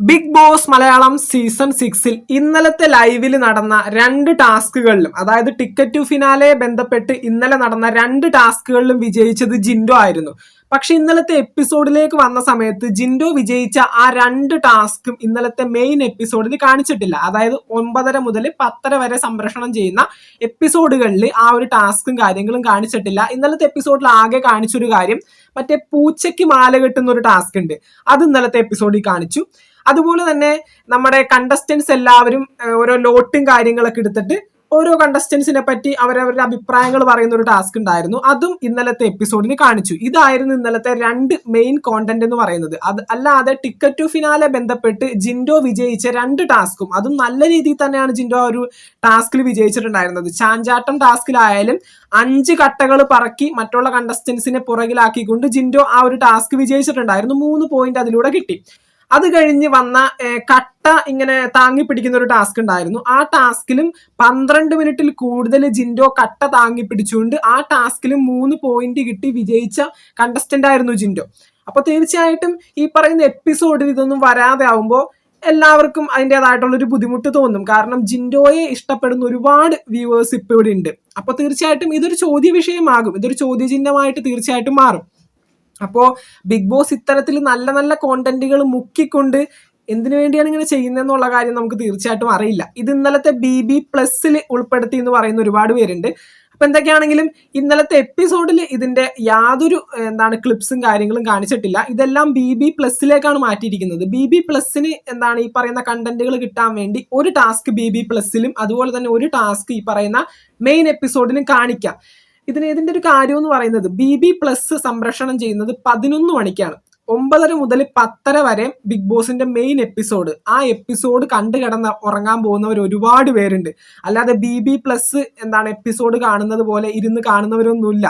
Big boss Malayalam season സിക്സിൽ ഇന്നലത്തെ ലൈവിൽ നടന്ന രണ്ട് ടാസ്കുകളിലും അതായത് ടിക്കറ്റ് ടു ഫിനാലെ ബന്ധപ്പെട്ട് ഇന്നലെ നടന്ന രണ്ട് ടാസ്കുകളിലും വിജയിച്ചത് ജിൻഡോ ആയിരുന്നു. പക്ഷെ ഇന്നലത്തെ എപ്പിസോഡിലേക്ക് വന്ന സമയത്ത് ജിൻഡോ വിജയിച്ച ആ രണ്ട് ടാസ്കും ഇന്നലത്തെ മെയിൻ എപ്പിസോഡിൽ കാണിച്ചിട്ടില്ല. അതായത് ഒമ്പതര മുതൽ പത്തര വരെ സംപ്രേഷണം ചെയ്യുന്ന എപ്പിസോഡുകളിൽ ആ ഒരു ടാസ്കും കാര്യങ്ങളും കാണിച്ചിട്ടില്ല. ഇന്നലത്തെ എപ്പിസോഡിൽ ആകെ കാണിച്ചൊരു കാര്യം മറ്റേ പൂച്ചയ്ക്ക് മാല കെട്ടുന്ന ഒരു ടാസ്ക് ഉണ്ട് അത് ഇന്നലത്തെ എപ്പിസോഡിൽ കാണിച്ചു. അതുപോലെ തന്നെ നമ്മുടെ കണ്ടസ്റ്റൻസ് എല്ലാവരും ഓരോ ലോട്ടും കാര്യങ്ങളൊക്കെ എടുത്തിട്ട് ഓരോ കണ്ടസ്റ്റൻസിനെ പറ്റി അവരവരുടെ അഭിപ്രായങ്ങൾ പറയുന്ന ഒരു ടാസ്ക് ഉണ്ടായിരുന്നു. അതും ഇന്നലത്തെ എപ്പിസോഡിൽ കാണിച്ചു. ഇതായിരുന്നു ഇന്നലത്തെ രണ്ട് മെയിൻ കോണ്ടന്റ് എന്ന് പറയുന്നത്. അത് അല്ലാതെ ടിക്കറ്റ് ടു ഫിനാലെ ബന്ധപ്പെട്ട് ജിൻഡോ വിജയിച്ച രണ്ട് ടാസ്കും അതും നല്ല രീതിയിൽ തന്നെയാണ് ജിൻഡോ ഒരു ടാസ്കിൽ വിജയിച്ചിട്ടുണ്ടായിരുന്നത്. ചാഞ്ചാട്ടം ടാസ്കിലായാലും അഞ്ച് കട്ടകൾ പറക്കി മറ്റുള്ള കണ്ടസ്റ്റൻസിനെ പുറകിലാക്കിക്കൊണ്ട് ജിൻഡോ ആ ഒരു ടാസ്ക് വിജയിച്ചിട്ടുണ്ടായിരുന്നു. മൂന്ന് പോയിന്റ് അതിലൂടെ കിട്ടി. അത് കഴിഞ്ഞ് വന്ന കട്ട ഇങ്ങനെ താങ്ങി പിടിക്കുന്ന ഒരു ടാസ്ക് ഉണ്ടായിരുന്നു. ആ ടാസ്കിലും പന്ത്രണ്ട് മിനിറ്റിൽ കൂടുതൽ ജിൻഡോ കട്ട താങ്ങി പിടിച്ചുകൊണ്ട് ആ ടാസ്കിലും മൂന്ന് പോയിന്റ് കിട്ടി വിജയിച്ച കണ്ടസ്റ്റന്റ് ആയിരുന്നു ജിൻഡോ. അപ്പൊ തീർച്ചയായിട്ടും ഈ പറയുന്ന എപ്പിസോഡിൽ ഇതൊന്നും വരാതെ ആവുമ്പോൾ എല്ലാവർക്കും അതിന്റെതായിട്ടുള്ള ഒരു ബുദ്ധിമുട്ട് തോന്നും. കാരണം ജിൻഡോയെ ഇഷ്ടപ്പെടുന്ന ഒരുപാട് വ്യൂവേഴ്സ് ഇപ്പോൾ ഇവിടെ ഉണ്ട് അപ്പൊ തീർച്ചയായിട്ടും ഇതൊരു ചോദ്യ വിഷയമാകും ഇതൊരു ചോദ്യചിഹ്നമായിട്ട് തീർച്ചയായിട്ടും മാറും. അപ്പോൾ ബിഗ് ബോസ് ഇത്തരത്തിൽ നല്ല നല്ല കോണ്ടന്റുകൾ മുക്കിക്കൊണ്ട് എന്തിനു വേണ്ടിയാണ് ഇങ്ങനെ ചെയ്യുന്നതെന്നുള്ള കാര്യം നമുക്ക് തീർച്ചയായിട്ടും അറിയില്ല. ഇത് ഇന്നലത്തെ ബി ബി പ്ലസ്സിൽ ഉൾപ്പെടുത്തി എന്ന് പറയുന്ന ഒരുപാട് പേരുണ്ട്. അപ്പൊ എന്തൊക്കെയാണെങ്കിലും ഇന്നലത്തെ എപ്പിസോഡിൽ ഇതിന്റെ യാതൊരു എന്താണ് ക്ലിപ്സും കാര്യങ്ങളും കാണിച്ചിട്ടില്ല. ഇതെല്ലാം ബി ബി പ്ലസ്സിലേക്കാണ് മാറ്റിയിരിക്കുന്നത്. ബി ബി പ്ലസ്സിന് എന്താണ് ഈ പറയുന്ന കണ്ടന്റുകൾ കിട്ടാൻ വേണ്ടി ഒരു ടാസ്ക് ബി ബി പ്ലസ്സിലും അതുപോലെ തന്നെ ഒരു ടാസ്ക് ഈ പറയുന്ന മെയിൻ എപ്പിസോഡിനും കാണിക്കാം. ഇതിന് ഇതിന്റെ ഒരു കാര്യം എന്ന് പറയുന്നത് ബി ബി പ്ലസ് സംപ്രേഷണം ചെയ്യുന്നത് പതിനൊന്ന് മണിക്കാണ്. ഒമ്പതര മുതൽ പത്തര വരെ ബിഗ് ബോസിന്റെ മെയിൻ എപ്പിസോഡ്. ആ എപ്പിസോഡ് കണ്ടു കിടന്ന് ഉറങ്ങാൻ പോകുന്നവർ ഒരുപാട് പേരുണ്ട്. അല്ലാതെ ബി ബി പ്ലസ് എന്താണ് എപ്പിസോഡ് കാണുന്നത് പോലെ ഇരുന്ന് കാണുന്നവരൊന്നുമില്ല.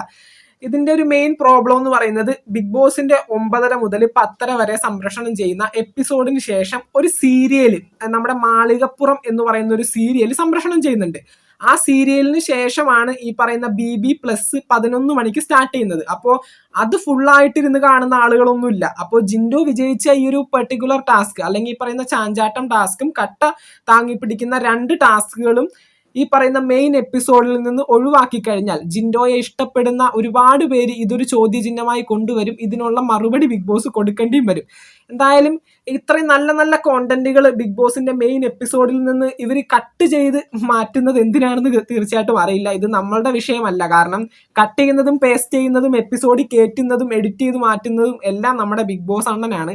ഇതിന്റെ ഒരു മെയിൻ പ്രോബ്ലം എന്ന് പറയുന്നത് ബിഗ് ബോസിന്റെ ഒമ്പതര മുതൽ പത്തര വരെ സംപ്രേഷണം ചെയ്യുന്ന എപ്പിസോഡിന് ശേഷം ഒരു സീരിയൽ നമ്മുടെ മാളികപ്പുറം എന്ന് പറയുന്ന ഒരു സീരിയൽ സംപ്രേഷണം ചെയ്യുന്നുണ്ട്. ആ സീരിയലിന് ശേഷമാണ് ഈ പറയുന്ന ബി ബി പ്ലസ് പതിനൊന്ന് മണിക്ക് സ്റ്റാർട്ട് ചെയ്യുന്നത്. അപ്പോൾ അത് ഫുള്ളായിട്ട് ഇരുന്ന് കാണുന്ന ആളുകളൊന്നുമില്ല. അപ്പോൾ ജിൻഡോ വിജയിച്ച ഈ ഒരു പെർട്ടിക്കുലർ ടാസ്ക് അല്ലെങ്കിൽ ഈ പറയുന്ന ചാഞ്ചാട്ടം ടാസ്കും കട്ട താങ്ങി പിടിക്കുന്ന രണ്ട് ടാസ്കുകളും ഈ പറയുന്ന മെയിൻ എപ്പിസോഡിൽ നിന്ന് ഒഴിവാക്കി കഴിഞ്ഞാൽ ജിൻഡോയെ ഇഷ്ടപ്പെടുന്ന ഒരുപാട് പേര് ഇതൊരു ചോദ്യചിഹ്നമായി കൊണ്ടുവരും. ഇതിനുള്ള മറുപടി ബിഗ് ബോസ് കൊടുക്കേണ്ടിയും വരും. എന്തായാലും ഇത്രയും നല്ല നല്ല കോണ്ടന്റുകൾ ബിഗ് ബോസിന്റെ മെയിൻ എപ്പിസോഡിൽ നിന്ന് ഇവർ കട്ട് ചെയ്ത് മാറ്റുന്നത് എന്തിനാണെന്ന് തീർച്ചയായിട്ടും അറിയില്ല. ഇത് നമ്മളുടെ വിഷയമല്ല. കാരണം കട്ട് ചെയ്യുന്നതും പേസ്റ്റ് ചെയ്യുന്നതും എപ്പിസോഡിൽ കയറ്റുന്നതും എഡിറ്റ് ചെയ്ത് മാറ്റുന്നതും എല്ലാം നമ്മുടെ ബിഗ് ബോസ് അണ്ണനാണ്.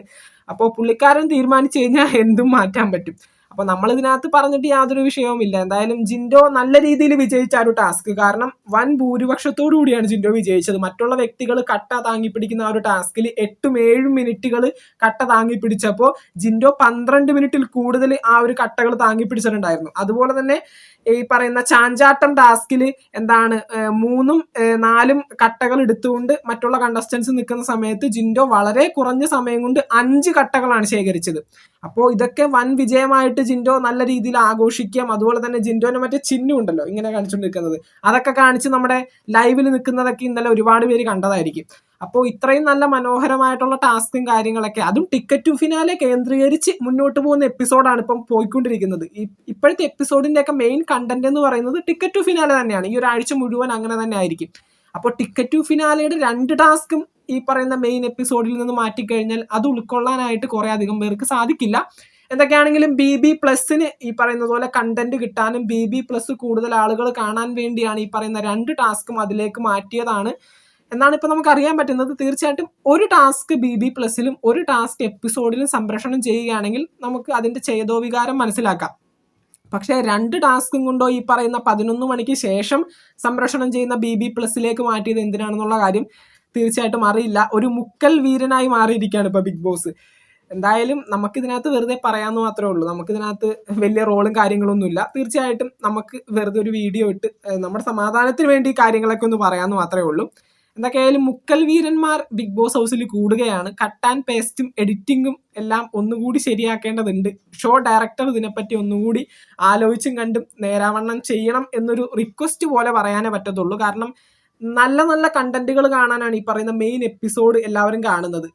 അപ്പോൾ പുള്ളിക്കാരൻ തീരുമാനിച്ചു കഴിഞ്ഞാൽ എന്തും മാറ്റാൻ പറ്റും. അപ്പൊ നമ്മൾ ഇതിനകത്ത് പറഞ്ഞിട്ട് യാതൊരു വിഷയവുമില്ല എന്തായാലും ജിൻഡോ നല്ല രീതിയിൽ വിജയിച്ച ഒരു ടാസ്ക്. കാരണം വൻ ഭൂരിപക്ഷത്തോടു കൂടിയാണ് ജിൻഡോ വിജയിച്ചത്. മറ്റുള്ള വ്യക്തികൾ കട്ട താങ്ങി പിടിക്കുന്ന ആ ഒരു ടാസ്കിൽ എട്ടും ഏഴും മിനിറ്റുകൾ കട്ട താങ്ങി പിടിച്ചപ്പോൾ ജിൻഡോ പന്ത്രണ്ട് മിനിറ്റിൽ കൂടുതൽ ആ ഒരു കട്ടകൾ താങ്ങി പിടിച്ചിട്ടുണ്ടായിരുന്നു. അതുപോലെ തന്നെ ഈ പറയുന്ന ചാഞ്ചാട്ടം ടാസ്കിൽ എന്താണ് മൂന്നും നാലും കട്ടകൾ എടുത്തുകൊണ്ട് മറ്റുള്ള കണ്ടസ്റ്റൻസ് നിൽക്കുന്ന സമയത്ത് ജിൻഡോ വളരെ കുറഞ്ഞ സമയം കൊണ്ട് അഞ്ച് കട്ടകളാണ് ശേഖരിച്ചത്. അപ്പോൾ ഇതൊക്കെ വൻ വിജയമായിട്ട് ജിൻഡോ നല്ല രീതിയിൽ ആഘോഷിക്കാം അതുപോലെ തന്നെ ജിൻഡോന് മറ്റേ ചിഹ്നം ഉണ്ടല്ലോ ഇങ്ങനെ കാണിച്ചുകൊണ്ട് നിൽക്കുന്നത് അതൊക്കെ കാണിച്ച് നമ്മുടെ ലൈവിൽ നിൽക്കുന്നതൊക്കെ ഇന്നലെ ഒരുപാട് പേര് കണ്ടതായിരിക്കും. അപ്പോൾ ഇത്രയും നല്ല മനോഹരമായിട്ടുള്ള ടാസ്കും കാര്യങ്ങളൊക്കെ അതും ടിക്കറ്റ് ടു ഫിനാലെ കേന്ദ്രീകരിച്ച് മുന്നോട്ട് പോകുന്ന എപ്പിസോഡാണ് ഇപ്പം പോയിക്കൊണ്ടിരിക്കുന്നത്. ഇപ്പോഴത്തെ എപ്പിസോഡിന്റെ ഒക്കെ മെയിൻ കണ്ടന്റ് എന്ന് പറയുന്നത് ടിക്കറ്റ് ടു ഫിനാലെ തന്നെയാണ്. ഈ ഒരാഴ്ച മുഴുവൻ അങ്ങനെ തന്നെ ആയിരിക്കും. അപ്പോൾ ടിക്കറ്റ് ടു ഫിനാലയുടെ രണ്ട് ടാസ്കും ഈ പറയുന്ന മെയിൻ എപ്പിസോഡിൽ നിന്ന് മാറ്റിക്കഴിഞ്ഞാൽ അത് ഉൾക്കൊള്ളാനായിട്ട് കുറെ അധികം പേർക്ക് സാധിക്കില്ല. എന്തൊക്കെയാണെങ്കിലും ബി ബി പ്ലസിന് ഈ പറയുന്ന പോലെ കണ്ടന്റ് കിട്ടാനും ബി ബി പ്ലസ് കൂടുതൽ ആളുകൾ കാണാൻ വേണ്ടിയാണ് ഈ പറയുന്ന രണ്ട് ടാസ്കും അതിലേക്ക് മാറ്റിയതാണ്. എന്നാണ് ഇപ്പൊ നമുക്ക് അറിയാൻ പറ്റുന്നത്. തീർച്ചയായിട്ടും ഒരു ടാസ്ക് ബി ബി പ്ലസിലും ഒരു ടാസ്ക് എപ്പിസോഡിലും സംപ്രേഷണം ചെയ്യുകയാണെങ്കിൽ നമുക്ക് അതിന്റെ ചേതോവികാരം മനസ്സിലാക്കാം. പക്ഷേ രണ്ട് ടാസ്കും കൊണ്ടോ ഈ പറയുന്ന പതിനൊന്ന് മണിക്ക് ശേഷം സംപ്രേഷണം ചെയ്യുന്ന ബി ബി പ്ലസിലേക്ക് മാറ്റിയത് എന്തിനാണെന്നുള്ള കാര്യം തീർച്ചയായിട്ടും അറിയില്ല. ഒരു മുക്കൽ വീരനായി മാറിയിരിക്കുകയാണ് ഇപ്പൊ ബിഗ് ബോസ്. എന്തായാലും നമുക്കിതിനകത്ത് വെറുതെ പറയാമെന്ന് മാത്രമേ ഉള്ളൂ. നമുക്കിതിനകത്ത് വലിയ റോളും കാര്യങ്ങളൊന്നുമില്ല തീർച്ചയായിട്ടും നമുക്ക് വെറുതെ ഒരു വീഡിയോ ഇട്ട് നമ്മുടെ സമാധാനത്തിന് വേണ്ടി കാര്യങ്ങളൊക്കെ ഒന്ന് പറയാമെന്ന് മാത്രമേ ഉള്ളൂ. എന്തൊക്കെയായാലും മുക്കൽ വീരന്മാർ ബിഗ് ബോസ് ഹൗസിൽ കൂടുകയാണ്. കട്ട് ആൻഡ് പേസ്റ്റും എഡിറ്റിങ്ങും എല്ലാം ഒന്നുകൂടി ശരിയാക്കേണ്ടതുണ്ട്. ഷോ ഡയറക്ടർ ഇതിനെപ്പറ്റി ഒന്നുകൂടി ആലോചിച്ചും കണ്ടും നേരാവണ്ണം ചെയ്യണം എന്നൊരു റിക്വസ്റ്റ് പോലെ പറയാനേ പറ്റത്തുള്ളൂ. കാരണം നല്ല നല്ല കണ്ടന്റുകൾ കാണാനാണ് ഈ പറയുന്ന മെയിൻ എപ്പിസോഡ് എല്ലാവരും കാണുന്നത്.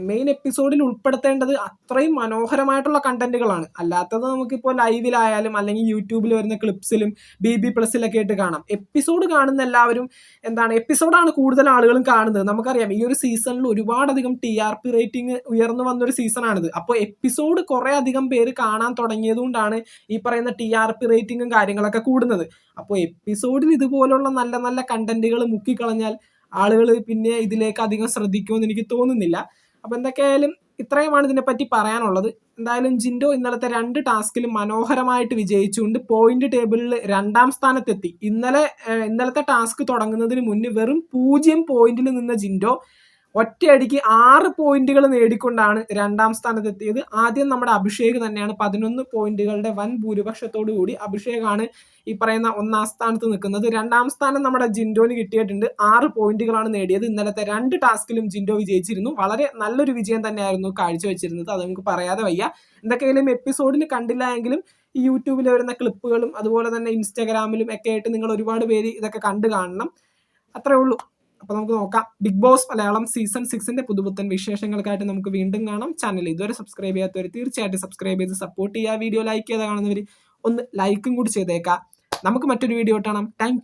മെയിൻ എപ്പിസോഡിൽ ഉൾപ്പെടുത്തേണ്ടത് അത്രയും മനോഹരമായിട്ടുള്ള കണ്ടന്റുകളാണ് അല്ലാത്തത് നമുക്കിപ്പോൾ ലൈവിലായാലും അല്ലെങ്കിൽ യൂട്യൂബിൽ വരുന്ന ക്ലിപ്സിലും ബി ബി പ്ലസിലൊക്കെ ആയിട്ട് കാണാം. എപ്പിസോഡ് കാണുന്ന എല്ലാവരും എന്താണ് എപ്പിസോഡാണ് കൂടുതൽ ആളുകളും കാണുന്നത്. നമുക്കറിയാം ഈ ഒരു സീസണിൽ ഒരുപാടധികം ടി ആർ പി റേറ്റിംഗ് ഉയർന്നു വന്നൊരു സീസണാണിത് അപ്പോൾ എപ്പിസോഡ് കുറേ അധികം പേര് കാണാൻ തുടങ്ങിയതുകൊണ്ടാണ് ഈ പറയുന്ന ടി ആർ പി റേറ്റിംഗും കാര്യങ്ങളൊക്കെ കൂടുന്നത്. അപ്പോൾ എപ്പിസോഡിൽ ഇതുപോലുള്ള നല്ല നല്ല കണ്ടന്റുകൾ മുക്കിക്കളഞ്ഞാൽ ആളുകൾ പിന്നെ ഇതിലേക്ക് അധികം ശ്രദ്ധിക്കുമെന്ന് എനിക്ക് തോന്നുന്നില്ല. അപ്പോൾ എന്തൊക്കെയായാലും ഇത്രയുമാണ് ഇതിനെപ്പറ്റി പറയാനുള്ളത്. എന്തായാലും ജിൻഡോ ഇന്നലത്തെ രണ്ട് ടാസ്കിലും മനോഹരമായിട്ട് വിജയിച്ചുകൊണ്ട് പോയിന്റ് ടേബിളിൽ രണ്ടാം സ്ഥാനത്തെത്തി. ഇന്നലെ ഇന്നലത്തെ ടാസ്ക് തുടങ്ങുന്നതിന് മുന്നേ വെറും പൂജ്യം പോയിന്റിൽ നിന്ന ജിൻഡോ ഒറ്റയടിക്ക് ആറ് പോയിന്റുകൾ നേടിക്കൊണ്ടാണ് രണ്ടാം സ്ഥാനത്തെത്തിയത്. ആദ്യം നമ്മുടെ അഭിഷേക് തന്നെയാണ് പതിനൊന്ന് പോയിന്റുകളുടെ വൻ ഭൂരിപക്ഷത്തോടു കൂടി അഭിഷേകാണ് ഈ പറയുന്ന ഒന്നാം സ്ഥാനത്ത് നിൽക്കുന്നത്. രണ്ടാം സ്ഥാനം നമ്മുടെ ജിൻഡോന് കിട്ടിയിട്ടുണ്ട്. ആറ് പോയിന്റുകളാണ് നേടിയത്. ഇന്നലത്തെ രണ്ട് ടാസ്കിലും ജിൻഡോ വിജയിച്ചിരുന്നു. വളരെ നല്ലൊരു വിജയം തന്നെയായിരുന്നു കാഴ്ചവെച്ചിരുന്നത്. അത് നമുക്ക് പറയാതെ വയ്യ. എന്തൊക്കെയായാലും എപ്പിസോഡിൽ കണ്ടില്ല എങ്കിലും ഈ യൂട്യൂബിൽ വരുന്ന ക്ലിപ്പുകളും അതുപോലെ തന്നെ ഇൻസ്റ്റാഗ്രാമിലും ഒക്കെ ആയിട്ട് നിങ്ങൾ ഒരുപാട് പേര് ഇതൊക്കെ കണ്ടു കാണണം. അത്രേ ഉള്ളൂ. അപ്പോൾ നമുക്ക് നോക്കാം. ബിഗ് ബോസ് മലയാളം സീസൺ സിക്സിന്റെ പുതുപുത്തൻ വിശേഷങ്ങൾക്കായിട്ട് നമുക്ക് വീണ്ടും കാണാം. ചാനൽ ഇതുവരെ സബ്സ്ക്രൈബ് ചെയ്യാത്തവർ തീർച്ചയായിട്ടും സബ്സ്ക്രൈബ് ചെയ്ത് സപ്പോർട്ട് ചെയ്യുക. വീഡിയോ ലൈക്ക് ചെയ്ത് കാണുന്നവർ ഒന്ന് ലൈക്കും കൂടി ചെയ്തേക്കാം. നമുക്ക് മറ്റൊരു വീഡിയോ കാണാം. താങ്ക്